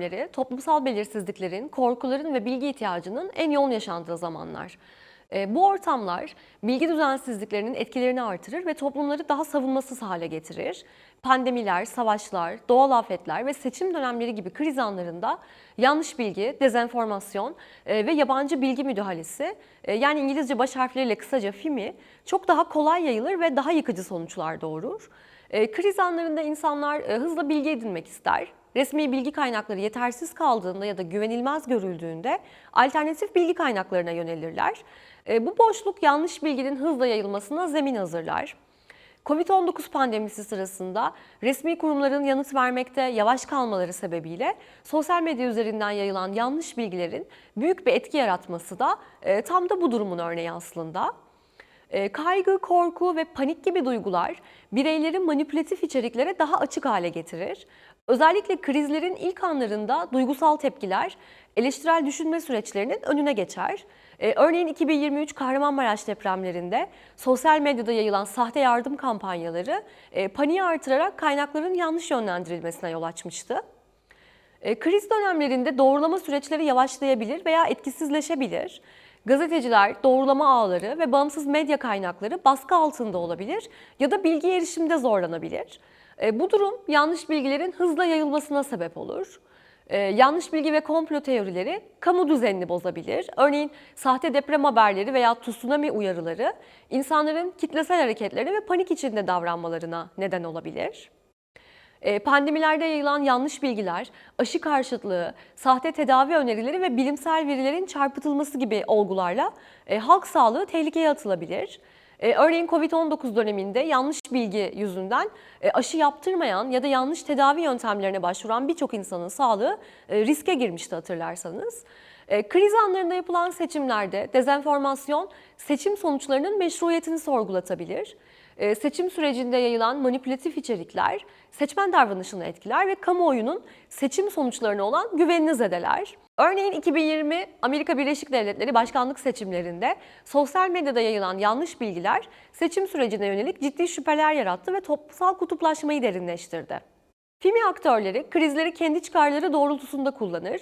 dönemleri toplumsal belirsizliklerin, korkuların ve bilgi ihtiyacının en yoğun yaşandığı zamanlar. E, Bu ortamlar bilgi düzensizliklerinin etkilerini artırır ve toplumları daha savunmasız hale getirir. Pandemiler, savaşlar, doğal afetler ve seçim dönemleri gibi kriz anlarında yanlış bilgi, dezenformasyon e, ve yabancı bilgi müdahalesi e, yani İngilizce baş harfleriyle kısaca FIMI çok daha kolay yayılır ve daha yıkıcı sonuçlar doğurur. E, kriz anlarında insanlar e, hızla bilgi edinmek ister. Resmi bilgi kaynakları yetersiz kaldığında ya da güvenilmez görüldüğünde alternatif bilgi kaynaklarına yönelirler. E, bu boşluk yanlış bilginin hızla yayılmasına zemin hazırlar. Covid-19 pandemisi sırasında resmi kurumların yanıt vermekte yavaş kalmaları sebebiyle sosyal medya üzerinden yayılan yanlış bilgilerin büyük bir etki yaratması da e, tam da bu durumun örneği aslında. E, Kaygı, korku ve panik gibi duygular bireyleri manipülatif içeriklere daha açık hale getirir. Özellikle krizlerin ilk anlarında duygusal tepkiler eleştirel düşünme süreçlerinin önüne geçer. E, Örneğin 2023 Kahramanmaraş depremlerinde sosyal medyada yayılan sahte yardım kampanyaları e, paniği artırarak kaynakların yanlış yönlendirilmesine yol açmıştı. E, kriz dönemlerinde doğrulama süreçleri yavaşlayabilir veya etkisizleşebilir. Gazeteciler, doğrulama ağları ve bağımsız medya kaynakları baskı altında olabilir ya da bilgi erişimde zorlanabilir. E, bu durum yanlış bilgilerin hızla yayılmasına sebep olur. E, yanlış bilgi ve komplo teorileri kamu düzenini bozabilir. Örneğin sahte deprem haberleri veya tsunami uyarıları insanların kitlesel hareketlerine ve panik içinde davranmalarına neden olabilir. E, Pandemilerde yayılan yanlış bilgiler, aşı karşıtlığı, sahte tedavi önerileri ve bilimsel verilerin çarpıtılması gibi olgularla e, halk sağlığı tehlikeye atılabilir. E, Örneğin Covid-19 döneminde yanlış bilgi yüzünden e, aşı yaptırmayan ya da yanlış tedavi yöntemlerine başvuran birçok insanın sağlığı riske girmişti hatırlarsanız. Kriz anlarında yapılan seçimlerde dezenformasyon seçim sonuçlarının meşruiyetini sorgulatabilir. E, Seçim sürecinde yayılan manipülatif içerikler seçmen davranışını etkiler ve kamuoyunun seçim sonuçlarına olan güvenini zedeler. Örneğin 2020 Amerika Birleşik Devletleri başkanlık seçimlerinde sosyal medyada yayılan yanlış bilgiler seçim sürecine yönelik ciddi şüpheler yarattı ve toplumsal kutuplaşmayı derinleştirdi. FİMI aktörleri krizleri kendi çıkarları doğrultusunda kullanır.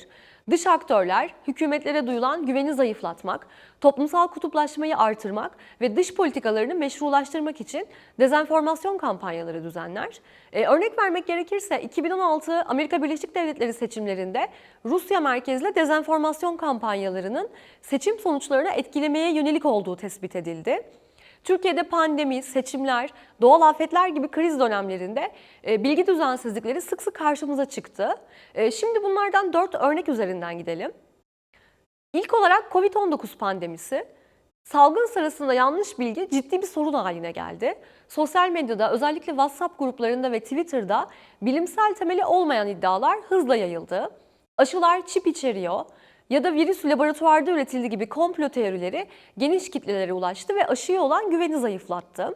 Dış aktörler hükümetlere duyulan güveni zayıflatmak, toplumsal kutuplaşmayı artırmak ve dış politikalarını meşrulaştırmak için dezenformasyon kampanyaları düzenler. Ee, örnek vermek gerekirse 2016 Amerika Birleşik Devletleri seçimlerinde Rusya merkezli dezenformasyon kampanyalarının seçim sonuçlarını etkilemeye yönelik olduğu tespit edildi. Türkiye'de pandemi, seçimler, doğal afetler gibi kriz dönemlerinde e, bilgi düzensizlikleri sık sık karşımıza çıktı. E, şimdi bunlardan dört örnek üzerinden gidelim. İlk olarak Covid-19 pandemisi. Salgın sırasında yanlış bilgi ciddi bir sorun haline geldi. Sosyal medyada özellikle WhatsApp gruplarında ve Twitter'da bilimsel temeli olmayan iddialar hızla yayıldı. Aşılar çip içeriyor ya da virüs laboratuvarda üretildi gibi komplo teorileri geniş kitlelere ulaştı ve aşıya olan güveni zayıflattı.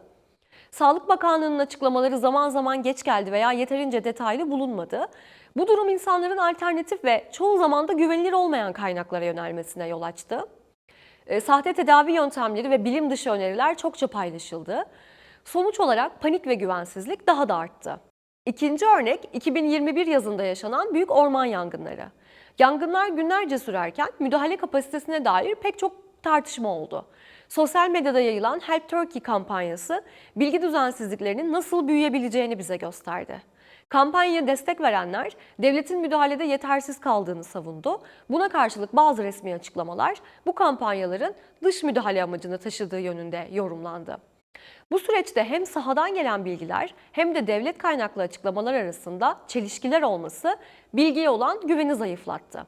Sağlık Bakanlığı'nın açıklamaları zaman zaman geç geldi veya yeterince detaylı bulunmadı. Bu durum insanların alternatif ve çoğu zaman da güvenilir olmayan kaynaklara yönelmesine yol açtı. E, Sahte tedavi yöntemleri ve bilim dışı öneriler çokça paylaşıldı. Sonuç olarak panik ve güvensizlik daha da arttı. İkinci örnek 2021 yazında yaşanan büyük orman yangınları. Yangınlar günlerce sürerken müdahale kapasitesine dair pek çok tartışma oldu. Sosyal medyada yayılan Help Turkey kampanyası bilgi düzensizliklerinin nasıl büyüyebileceğini bize gösterdi. Kampanyaya destek verenler devletin müdahalede yetersiz kaldığını savundu. Buna karşılık bazı resmi açıklamalar bu kampanyaların dış müdahale amacını taşıdığı yönünde yorumlandı. Bu süreçte hem sahadan gelen bilgiler hem de devlet kaynaklı açıklamalar arasında çelişkiler olması bilgiye olan güveni zayıflattı.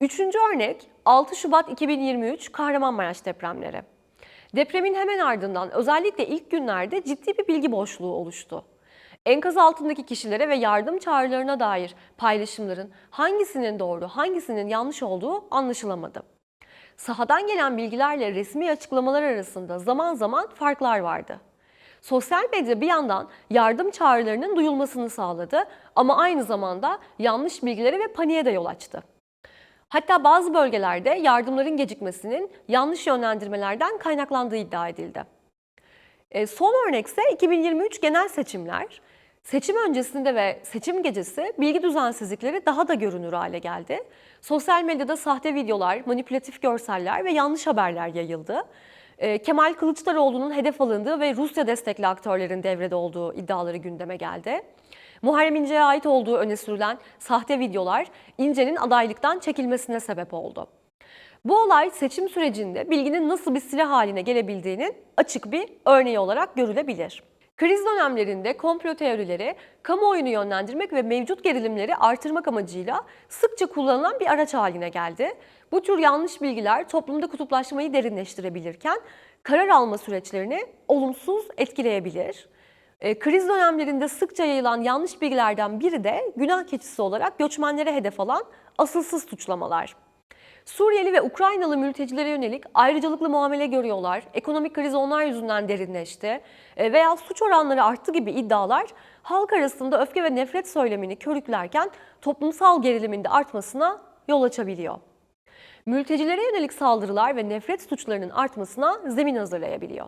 Üçüncü örnek 6 Şubat 2023 Kahramanmaraş depremleri. Depremin hemen ardından özellikle ilk günlerde ciddi bir bilgi boşluğu oluştu. Enkaz altındaki kişilere ve yardım çağrılarına dair paylaşımların hangisinin doğru, hangisinin yanlış olduğu anlaşılamadı. Sahadan gelen bilgilerle resmi açıklamalar arasında zaman zaman farklar vardı. Sosyal medya bir yandan yardım çağrılarının duyulmasını sağladı ama aynı zamanda yanlış bilgilere ve paniğe de yol açtı. Hatta bazı bölgelerde yardımların gecikmesinin yanlış yönlendirmelerden kaynaklandığı iddia edildi. E, son örnekse 2023 genel seçimler. Seçim öncesinde ve seçim gecesi bilgi düzensizlikleri daha da görünür hale geldi. Sosyal medyada sahte videolar, manipülatif görseller ve yanlış haberler yayıldı. Ee, Kemal Kılıçdaroğlu'nun hedef alındığı ve Rusya destekli aktörlerin devrede olduğu iddiaları gündeme geldi. Muharrem İnce'ye ait olduğu öne sürülen sahte videolar İnce'nin adaylıktan çekilmesine sebep oldu. Bu olay seçim sürecinde bilginin nasıl bir silah haline gelebildiğinin açık bir örneği olarak görülebilir. Kriz dönemlerinde komplo teorileri kamuoyunu yönlendirmek ve mevcut gerilimleri artırmak amacıyla sıkça kullanılan bir araç haline geldi. Bu tür yanlış bilgiler toplumda kutuplaşmayı derinleştirebilirken karar alma süreçlerini olumsuz etkileyebilir. E, kriz dönemlerinde sıkça yayılan yanlış bilgilerden biri de günah keçisi olarak göçmenlere hedef alan asılsız suçlamalar. Suriyeli ve Ukraynalı mültecilere yönelik ayrıcalıklı muamele görüyorlar, ekonomik kriz onlar yüzünden derinleşti e, veya suç oranları arttı gibi iddialar halk arasında öfke ve nefret söylemini körüklerken toplumsal gerilimin artmasına yol açabiliyor. Mültecilere yönelik saldırılar ve nefret suçlarının artmasına zemin hazırlayabiliyor.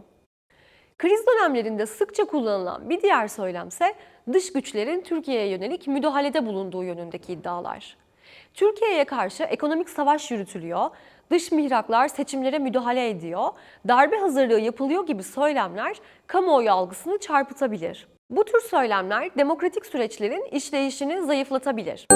Kriz dönemlerinde sıkça kullanılan bir diğer söylemse dış güçlerin Türkiye'ye yönelik müdahalede bulunduğu yönündeki iddialar. Türkiye'ye karşı ekonomik savaş yürütülüyor, dış mihraklar seçimlere müdahale ediyor, darbe hazırlığı yapılıyor gibi söylemler kamuoyu algısını çarpıtabilir. Bu tür söylemler demokratik süreçlerin işleyişini zayıflatabilir.